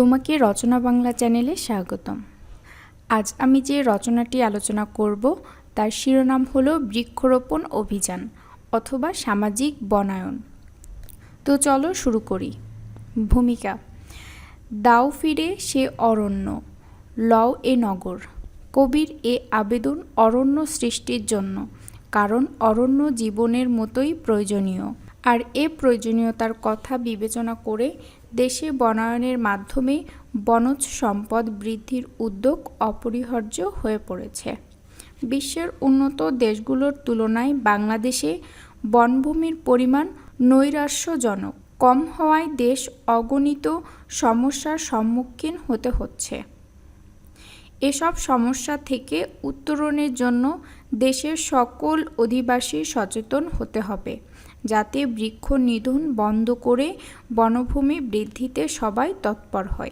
তোমাকে রচনা বাংলা চ্যানেলে স্বাগতম। আজ আমি যে রচনাটি আলোচনা করব, তার শিরোনাম হলো বৃক্ষরোপণ অভিযান অথবা সামাজিক বনায়ন। তো চলো শুরু করি। ভূমিকা, দাও ফিরে সে অরণ্য, লও এ নগর, কবির এ আবেদন অরণ্য সৃষ্টির জন্য, কারণ অরণ্য জীবনের মতোই প্রয়োজনীয়। আর এ প্রয়োজনীয়তার কথা বিবেচনা করে দেশে বনায়নের মাধ্যমে বনজ সম্পদ বৃদ্ধির উদ্যোগ অপরিহার্য হয়ে পড়েছে। বিশ্বের উন্নত দেশগুলোর তুলনায় বাংলাদেশে বনভূমির পরিমাণ নৈরাশ্যজনক। কম হওয়ায় দেশ অগণিত সমস্যার সম্মুখীন হতে হচ্ছে। এসব সমস্যা থেকে উত্তরণের জন্য দেশের সকল অধিবাসী সচেতন হতে হবে। যাতে বৃক্ষ নিধন বন্ধ করে বনভূমি বৃদ্ধিতে সবাই তৎপর হয়।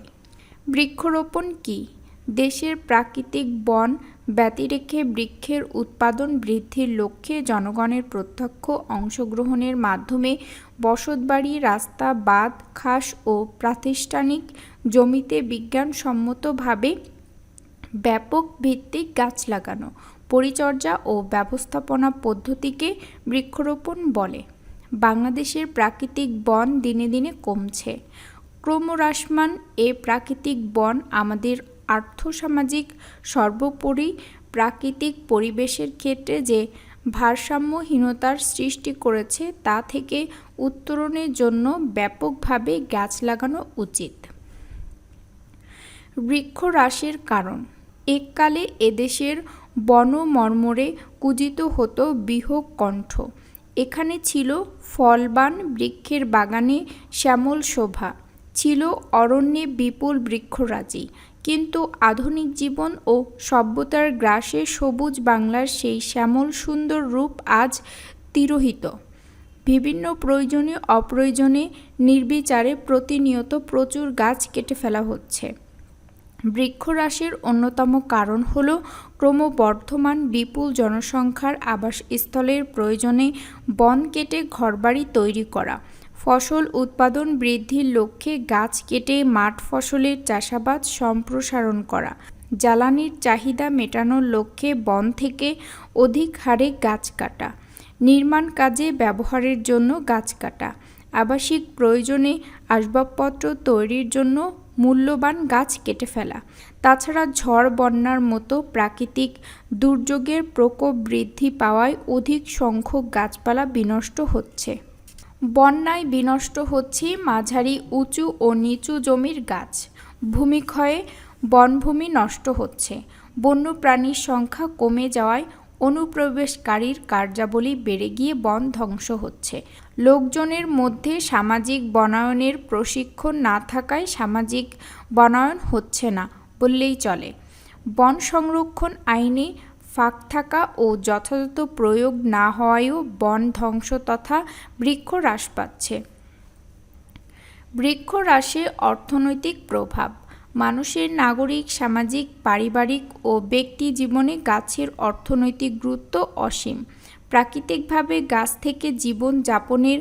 বৃক্ষরোপণ কি? দেশের প্রাকৃতিক বন ব্যতিরেখে বৃক্ষের উৎপাদন বৃদ্ধির লক্ষ্যে জনগণের প্রত্যক্ষ অংশগ্রহণের মাধ্যমে বসতবাড়ি, রাস্তা, বাঁধ, খাস ও প্রাতিষ্ঠানিক জমিতে বিজ্ঞানসম্মতভাবে ব্যাপক ভিত্তিক গাছ লাগানো, পরিচর্যা ও ব্যবস্থাপনা পদ্ধতিকে বৃক্ষরোপণ বলে। বাংলাদেশের প্রাকৃতিক বন দিনে দিনে কমছে। ক্রমহ্রাসমান এ প্রাকৃতিক বন আমাদের আর্থসামাজিক সর্বোপরি প্রাকৃতিক পরিবেশের ক্ষেত্রে যে ভারসাম্যহীনতার সৃষ্টি করেছে তা থেকে উত্তরণের জন্য ব্যাপকভাবে গাছ লাগানো উচিত। বৃক্ষহ্রাসের কারণ। এককালে এদেশের বনমর্মরে কুজিত হতো বিহক কণ্ঠ। এখানে ছিল ফলবান বৃক্ষের বাগানে শ্যামল শোভা। ছিল অরণ্যে বিপুল বৃক্ষরাজি। কিন্তু আধুনিক জীবন ও সভ্যতার গ্রাসে সবুজ বাংলার সেই শ্যামল সুন্দর রূপ আজ তিরোহিত। বিভিন্ন প্রয়োজনীয় অপ্রয়োজনে নির্বিচারে প্রতিনিয়ত প্রচুর গাছ কেটে ফেলা হচ্ছে। বৃক্ষহ্রাসের অন্যতম কারণ হল ক্রমবর্ধমান বিপুল জনসংখ্যার আবাসস্থলের প্রয়োজনে বন কেটে ঘরবাড়ি তৈরি করা, ফসল উৎপাদন বৃদ্ধির লক্ষ্যে গাছ কেটে মাঠ ফসলের চাষাবাদ সম্প্রসারণ করা, জ্বালানির চাহিদা মেটানোর লক্ষ্যে বন থেকে অধিক হারে গাছ কাটা, নির্মাণ কাজে ব্যবহারের জন্য গাছ কাটা, আবাসিক প্রয়োজনে আসবাবপত্র তৈরির জন্য মূল্যবান গাছ কেটে ফেলা। তাছাড়া ঝড় বন্যার মতো প্রাকৃতিক দুর্যোগের প্রকোপ বৃদ্ধি পাওয়ায় অধিক সংখ্যক গাছপালা বিনষ্ট হচ্ছে। বন্যায় বিনষ্ট হচ্ছে মাঝারি, উঁচু ও নিচু জমির গাছ। ভূমিক্ষয়ে বনভূমি নষ্ট হচ্ছে। বন্যপ্রাণীর সংখ্যা কমে যাওয়ায় অনুপ্রবেশকারীর কার্যাবলী বেড়ে গিয়ে বন ধ্বংস হচ্ছে। লোকজনের মধ্যে সামাজিক বনায়নের প্রশিক্ষণ না থাকায় সামাজিক বনায়ন হচ্ছে না বললেই চলে। বন সংরক্ষণ আইনে ফাঁক থাকা ও যথাযথ প্রয়োগ না হওয়ায়ও বন ধ্বংস তথা বৃক্ষ হ্রাস পাচ্ছে। বৃক্ষ হ্রাসে অর্থনৈতিক প্রভাব মানুষের নাগরিক, সামাজিক, পারিবারিক ও ব্যক্তি জীবনে গাছের অর্থনৈতিক গুরুত্ব অসীম। প্রাকৃতিকভাবে গাছ থেকে জীবন যাপনের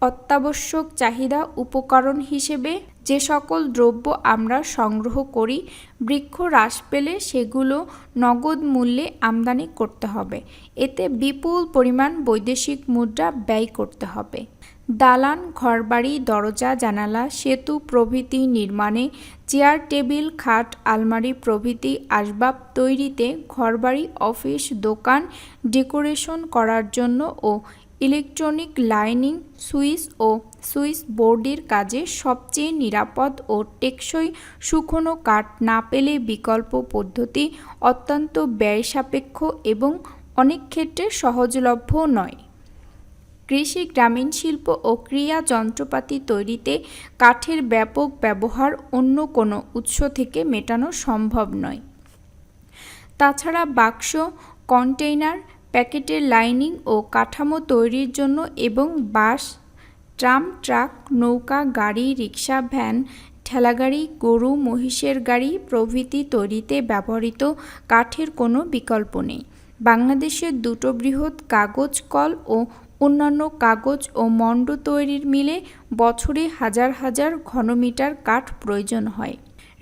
অত্যাবশ্যক চাহিদা উপকরণ হিসেবে যে সকল দ্রব্য আমরা সংগ্রহ করি, বৃক্ষ হ্রাস পেলে সেগুলো নগদ মূল্যে আমদানি করতে হবে। এতে বিপুল পরিমাণ বৈদেশিক মুদ্রা ব্যয় করতে হবে। দালান, ঘরবাড়ি, দরজা, জানালা, সেতু প্রভৃতি নির্মাণে, চেয়ার, টেবিল, খাট, আলমারি প্রভৃতি আসবাব তৈরিতে ঘরবাড়ি, অফিস, দোকান, ডেকোরেশন করার জন্য ও ইলেকট্রনিক লাইনিং, সুইচ ও সুইচ বোর্ডের কাজে সবচেয়ে নিরাপদ ও টেকসই শুকনো কাঠ না পেলে বিকল্প পদ্ধতি অত্যন্ত ব্যয় সাপেক্ষ এবং অনেক ক্ষেত্রে সহজলভ্য নয়। কৃষি, গ্রামীণ শিল্প ও ক্রিয়া যন্ত্রপাতি তৈরিতে কাঠের ব্যাপক ব্যবহার অন্য কোনো উৎস থেকে মেটানো সম্ভব নয়। তাছাড়া বাক্স, কন্টেইনার, প্যাকেটের লাইনিং ও কাঠামো তৈরির জন্য এবং বাস, ট্রাম, ট্রাক, নৌকা, গাড়ি, রিক্সা, ভ্যান, ঠেলাগাড়ি, গরু, মহিষের গাড়ি প্রভৃতি তৈরিতে ব্যবহৃত কাঠের কোনো বিকল্প নেই। বাংলাদেশের দুটো বৃহৎ কাগজ, কল ও অন্যান্য কাগজ ও মণ্ড তৈরির মিলে বছরে হাজার হাজার ঘনমিটার কাঠ প্রয়োজন হয়।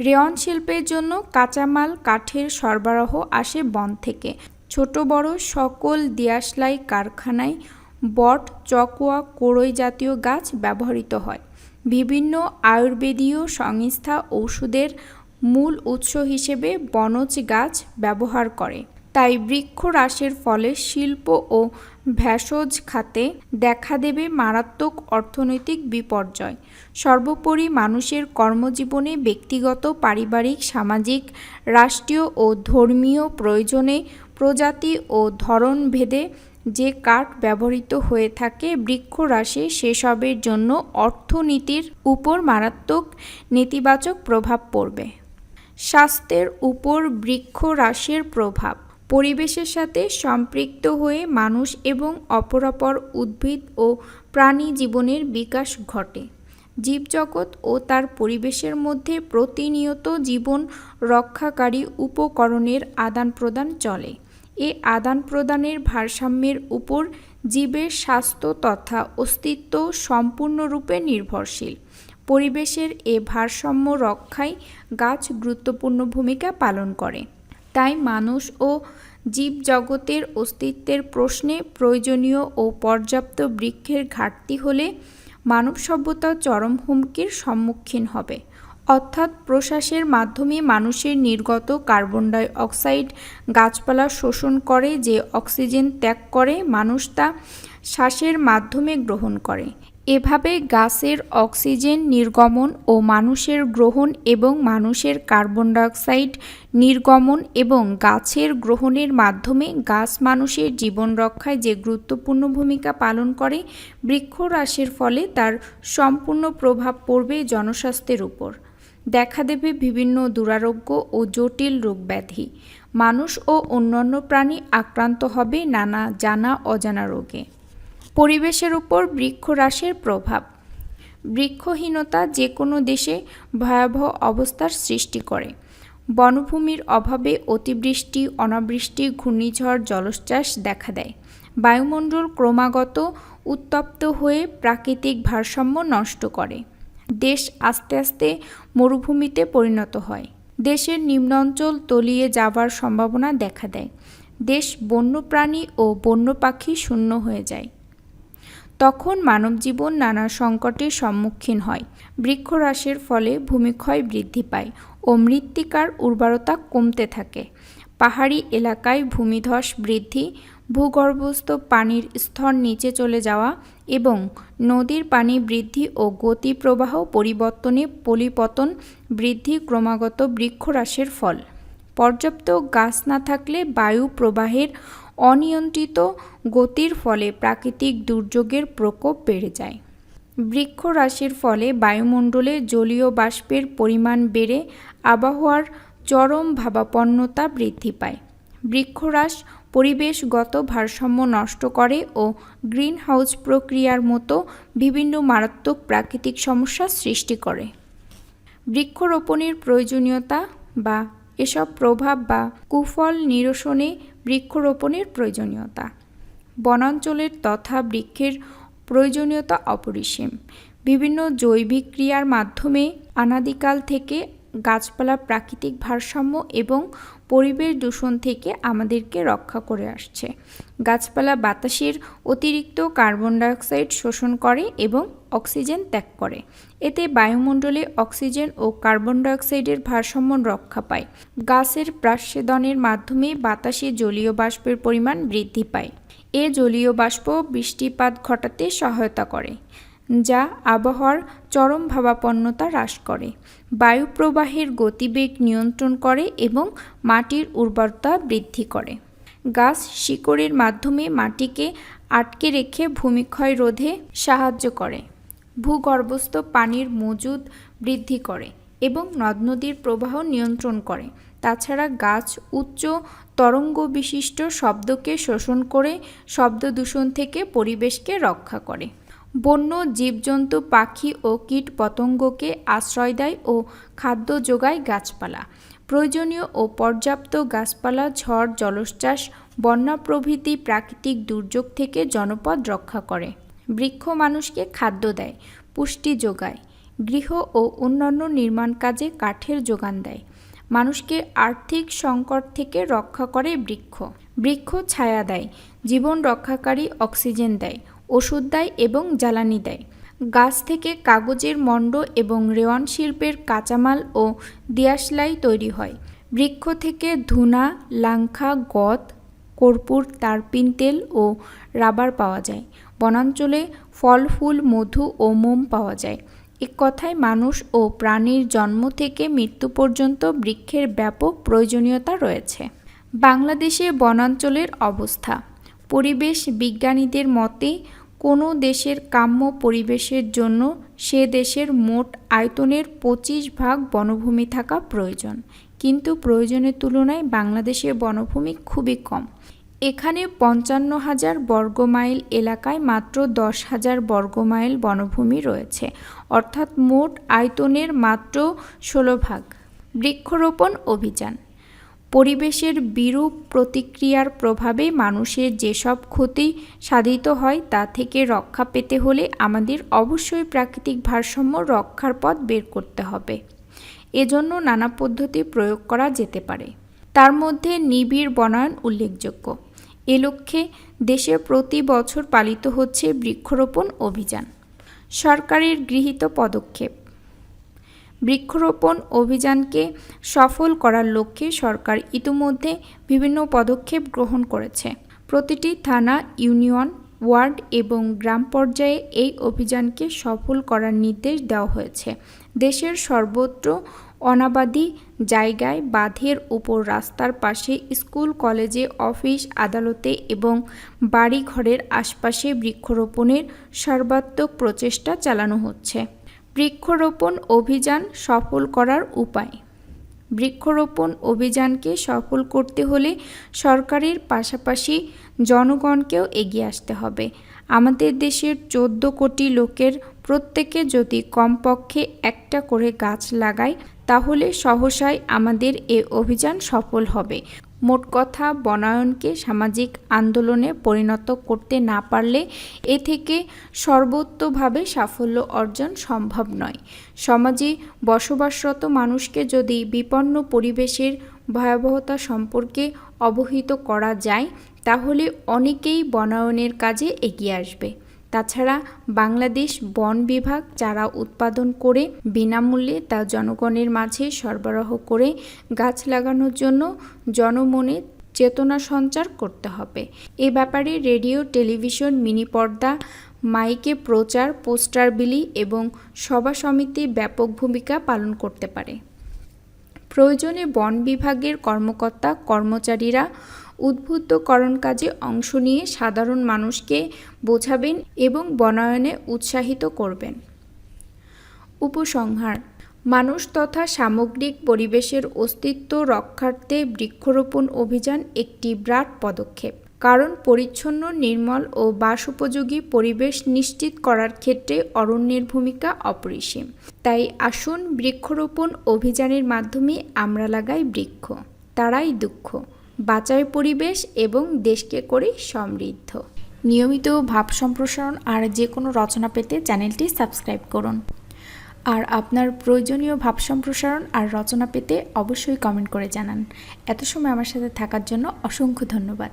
রেয়ন শিল্পের জন্য কাঁচামাল, কাঠের সরবরাহ আসে বন থেকে। ছোট বড় সকল দিয়াশলাই কারখানায় বট, চকোয়া, কোড়ই জাতীয় গাছ ব্যবহৃত হয়। বিভিন্ন আয়ুর্বেদীয় সংস্থা ঔষধের মূল উৎস হিসেবে বনজ গাছ ব্যবহার করে। তাই বৃক্ষ হ্রাসের ফলে শিল্প ও ভেষজ খাতে দেখা দেবে মারাত্মক অর্থনৈতিক বিপর্যয়। সর্বোপরি মানুষের কর্মজীবনে ব্যক্তিগত, পারিবারিক, সামাজিক, রাষ্ট্রীয় ও ধর্মীয় প্রয়োজনে প্রজাতি ও ধরন ভেদে যে কাঠ ব্যবহৃত হয়ে থাকে বৃক্ষ হ্রাসে সেসবের জন্য অর্থনীতির উপর মারাত্মক নেতিবাচক প্রভাব পড়বে। স্বাস্থ্যের উপর বৃক্ষ হ্রাসের প্রভাব। পরিবেশের সাথে সম্পৃক্ত হয়ে মানুষ এবং অপরাপর উদ্ভিদ ও প্রাণী জীবনের বিকাশ ঘটে। জীবজগৎ ও তার পরিবেশের মধ্যে প্রতিনিয়ত জীবন রক্ষাকারী উপকরণের আদান প্রদান চলে। এ আদান প্রদানের ভারসাম্যের উপর জীবের স্বাস্থ্য তথা অস্তিত্ব সম্পূর্ণরূপে নির্ভরশীল। পরিবেশের এ ভারসাম্য রক্ষায় গাছ গুরুত্বপূর্ণ ভূমিকা পালন করে। তাই মানুষ ও জীবজগতের অস্তিত্বের প্রশ্নে প্রয়োজনীয় ও পর্যাপ্ত বৃক্ষের ঘাটতি হলে মানব সভ্যতা চরম হুমকির সম্মুখীন হবে। অর্থাৎ প্রশ্বাসের মাধ্যমে মানুষের নির্গত কার্বন ডাই অক্সাইড গাছপালা শোষণ করে যে অক্সিজেন ত্যাগ করে, মানুষ তা শ্বাসের মাধ্যমে গ্রহণ করে। এভাবে গাছের অক্সিজেন নির্গমন ও মানুষের গ্রহণ এবং মানুষের কার্বন ডাইঅক্সাইড নির্গমন এবং গাছের গ্রহণের মাধ্যমে গাছ মানুষের জীবন রক্ষায় যে গুরুত্বপূর্ণ ভূমিকা পালন করে বৃক্ষ হ্রাসের ফলে তার সম্পূর্ণ প্রভাব পড়বে জনস্বাস্থ্যের উপর। দেখা দেবে বিভিন্ন দুরারোগ্য ও জটিল রোগ ব্যাধি। মানুষ ও অন্যান্য প্রাণী আক্রান্ত হবে নানা জানা অজানা রোগে। পরিবেশের উপর বৃক্ষ হ্রাসের প্রভাব। বৃক্ষহীনতা যে কোনো দেশে ভয়াবহ অবস্থার সৃষ্টি করে। বনভূমির অভাবে অতিবৃষ্টি, অনাবৃষ্টি, ঘূর্ণিঝড়, জলোচ্ছ্বাস দেখা দেয়। বায়ুমণ্ডল ক্রমাগত উত্তপ্ত হয়ে প্রাকৃতিক ভারসাম্য নষ্ট করে। দেশ আস্তে আস্তে মরুভূমিতে পরিণত হয়। দেশের নিম্নাঞ্চল তলিয়ে যাবার সম্ভাবনা দেখা দেয়। দেশ বন্যপ্রাণী ও বন্য পাখি শূন্য হয়ে যায়। তখন মানবজীবন নানা সংকটের সম্মুখীন হয়। বৃক্ষ হ্রাসের ফলে ভূমিক্ষয় বৃদ্ধি পায় ও মৃত্তিকার উর্বরতা কমতে থাকে। পাহাড়ি এলাকায় ভূমিধস বৃদ্ধি, ভূগর্ভস্থ পানির স্তর নিচে চলে যাওয়া এবং নদীর পানি বৃদ্ধি ও গতি প্রবাহ পরিবর্তনে পলিপতন বৃদ্ধি ক্রমাগত বৃক্ষ হ্রাসের ফল। পর্যাপ্ত গাছ না থাকলে বায়ু প্রবাহের অনিয়ন্ত্রিত গতির ফলে প্রাকৃতিক দুর্যোগের প্রকোপ বেড়ে যায়। বৃক্ষ হ্রাসের ফলে বায়ুমণ্ডলে জলীয় বাষ্পের পরিমাণ বেড়ে আবহাওয়ার চরম ভাবাপন্নতা বৃদ্ধি পায়। বৃক্ষহ্রাস পরিবেশগত ভারসাম্য নষ্ট করে ও গ্রিনহাউস প্রক্রিয়ার মতো বিভিন্ন মারাত্মক প্রাকৃতিক সমস্যা সৃষ্টি করে। বৃক্ষরোপণের প্রয়োজনীয়তা বা এসব প্রভাব বা কুফল নিরসনে বৃক্ষরোপণের প্রয়োজনীয়তা। বনাঞ্চলের তথা বৃক্ষের প্রয়োজনীয়তা অপরিসীম। বিভিন্ন জৈবিক ক্রিয়ার মাধ্যমে অনাদিকাল থেকে গাছপালা প্রাকৃতিক ভারসাম্য এবং পরিবেশ দূষণ থেকে আমাদেরকে রক্ষা করে আসছে। গাছপালা বাতাসের অতিরিক্ত কার্বন ডাইঅক্সাইড শোষণ করে এবং অক্সিজেন ত্যাগ করে। এতে বায়ুমণ্ডলে অক্সিজেন ও কার্বন ডাইঅক্সাইডের ভারসাম্য রক্ষা পায়। গাছের প্রাস্বেদনের মাধ্যমে বাতাসে জলীয় বাষ্পের পরিমাণ বৃদ্ধি পায়। এ জলীয় বাষ্প বৃষ্টিপাত ঘটাতে সহায়তা করে, যা আবহাওয়ার চরম ভাবাপন্নতা হ্রাস করে বায়ু প্রবাহের গতিবেগ নিয়ন্ত্রণ করে এবং মাটির উর্বরতা বৃদ্ধি করে। গাছ শিকড়ের মাধ্যমে মাটিকে আটকে রেখে ভূমিক্ষয় রোধে সাহায্য করে। ভূগর্ভস্থ পানির মজুদ বৃদ্ধি করে এবং নদ নদীর প্রবাহ নিয়ন্ত্রণ করে। তাছাড়া গাছ উচ্চ তরঙ্গ বিশিষ্ট শব্দকে শোষণ করে শব্দ দূষণ থেকে পরিবেশকে রক্ষা করে। বন্য জীবজন্তু, পাখি ও কীট পতঙ্গকে আশ্রয় দেয় ও খাদ্য যোগায় গাছপালা। প্রয়োজনীয় ও পর্যাপ্ত গাছপালা, ঝড়, জলোচ্ছ্বাস, বন্যা প্রভৃতি প্রাকৃতিক দুর্যোগ থেকে জনপদ রক্ষা করে। বৃক্ষ মানুষকে খাদ্য দেয়, পুষ্টি যোগায়, গৃহ ও অন্যান্য নির্মাণ কাজে কাঠের যোগান দেয়। মানুষকে আর্থিক সংকট থেকে রক্ষা করে বৃক্ষ। বৃক্ষ ছায়া দেয়, জীবন রক্ষাকারী অক্সিজেন দেয়, ওষুধ দেয় এবং জ্বালানি দেয়। গাছ থেকে কাগজের মণ্ড এবং রেওয়ান শিল্পের কাঁচামাল ও দিয়াশলাই তৈরি হয়। বৃক্ষ থেকে ধুনা, লাংখা, গদ কর্পূর, তারপিন তেল ও রাবার পাওয়া যায়। বনাঞ্চলে ফল, ফুল, মধু ও মোম পাওয়া যায়। এক কথায় মানুষ ও প্রাণীর জন্ম থেকে মৃত্যু পর্যন্ত বৃক্ষের ব্যাপক প্রয়োজনীয়তা রয়েছে। বাংলাদেশে বনাঞ্চলের অবস্থা। পরিবেশ বিজ্ঞানীদের মতে, কোনো দেশের কাম্য পরিবেশের জন্য সে দেশের মোট আয়তনের পঁচিশ ভাগ বনভূমি থাকা প্রয়োজন। কিন্তু প্রয়োজনের তুলনায় বাংলাদেশের বনভূমি খুবই কম। এখানে পঞ্চান্ন হাজার বর্গমাইল এলাকায় মাত্র দশ হাজার বর্গমাইল বনভূমি রয়েছে, অর্থাৎ মোট আয়তনের মাত্র ষোলো ভাগ। বৃক্ষরোপণ অভিযান। পরিবেশের বিরূপ প্রতিক্রিয়ার প্রভাবে মানুষের যেসব ক্ষতি সাধিত হয় তা থেকে রক্ষা পেতে হলে আমাদের অবশ্যই প্রাকৃতিক ভারসাম্য রক্ষার পথ বের করতে হবে। এজন্য নানা পদ্ধতি প্রয়োগ করা যেতে পারে। তার মধ্যে নিবিড় বনায়ন উল্লেখযোগ্য। এ লক্ষ্যে দেশে প্রতি বছর পালিত হচ্ছে বৃক্ষরোপণ অভিযান। সরকারের গৃহীত পদক্ষেপ। বৃক্ষরোপণ অভিযানকে সফল করার লক্ষ্যে সরকার ইতিমধ্যে বিভিন্ন পদক্ষেপ গ্রহণ করেছে। প্রতিটি থানা, ইউনিয়ন ওয়ার্ড এবং গ্রাম পর্যায়ে এই অভিযানকে সফল করার নির্দেশ দেওয়া হয়েছে। দেশের সর্বত্র অনাবাদী জায়গায় বাঁধের উপর রাস্তার পাশে স্কুল, কলেজে অফিস, আদালতে এবং বাড়িঘরের আশপাশে বৃক্ষরোপণের সর্বাত্মক প্রচেষ্টা চালানো হচ্ছে। বৃক্ষরোপণ অভিযান সফল করার উপায়। বৃক্ষরোপণ অভিযানকে সফল করতে হলে সরকারের পাশাপাশি জনগণকেও এগিয়ে আসতে হবে। আমাদের দেশের চোদ্দ কোটি লোকের প্রত্যেকে যদি কমপক্ষে একটা করে গাছ লাগায়, তাহলে সহসায় আমাদের এ অভিযান সফল হবে। মোট কথা, বনায়নকে সামাজিক আন্দোলনে পরিণত করতে না পারলে এ থেকে সর্বোত্তভাবে সাফল্য অর্জন সম্ভব নয়। সমাজে বসবাসরত মানুষকে যদি বিপন্ন পরিবেশের ভয়াবহতা সম্পর্কে অবহিত করা যায়, তাহলে অনেকেই বনায়নের কাজে এগিয়ে আসবে। তাছাড়া বাংলাদেশ বন বিভাগ চারা উৎপাদন করে বিনামূল্যে তা জনগণের মাঝে সরবরাহ করে গাছ লাগানোর জন্য জনমনে চেতনা সঞ্চার করতে হবে। এ ব্যাপারে রেডিও, টেলিভিশন, মিনি পর্দা, মাইকে প্রচার, পোস্টার বিলি এবং সভা সমিতি ব্যাপক ভূমিকা পালন করতে পারে। প্রয়োজনে বন বিভাগের কর্মকর্তা, কর্মচারীরা উদ্বুদ্ধকরণ কাজে অংশ নিয়ে সাধারণ মানুষকে বোঝাবেন এবং বনায়নে উৎসাহিত করবেন। উপসংহার, মানুষ তথা সামগ্রিক পরিবেশের অস্তিত্ব রক্ষার্থে বৃক্ষরোপণ অভিযান একটি বিরাট পদক্ষেপ। কারণ পরিচ্ছন্ন, নির্মল ও বাসোপযোগী পরিবেশ নিশ্চিত করার ক্ষেত্রে অরণ্যের ভূমিকা অপরিসীম। তাই আসুন বৃক্ষরোপণ অভিযানের মাধ্যমে আমরা লাগাই বৃক্ষ। তারাই দুঃখ। বাঁচায় পরিবেশ এবং দেশকে করে সমৃদ্ধ। নিয়মিত ভাব সম্প্রসারণ আর যে কোনো রচনা পেতে চ্যানেলটি সাবস্ক্রাইব করুন। আর আপনার প্রয়োজনীয় ভাব সম্প্রসারণ আর রচনা পেতে অবশ্যই কমেন্ট করে জানান। এত সময় আমার সাথে থাকার জন্য অসংখ্য ধন্যবাদ।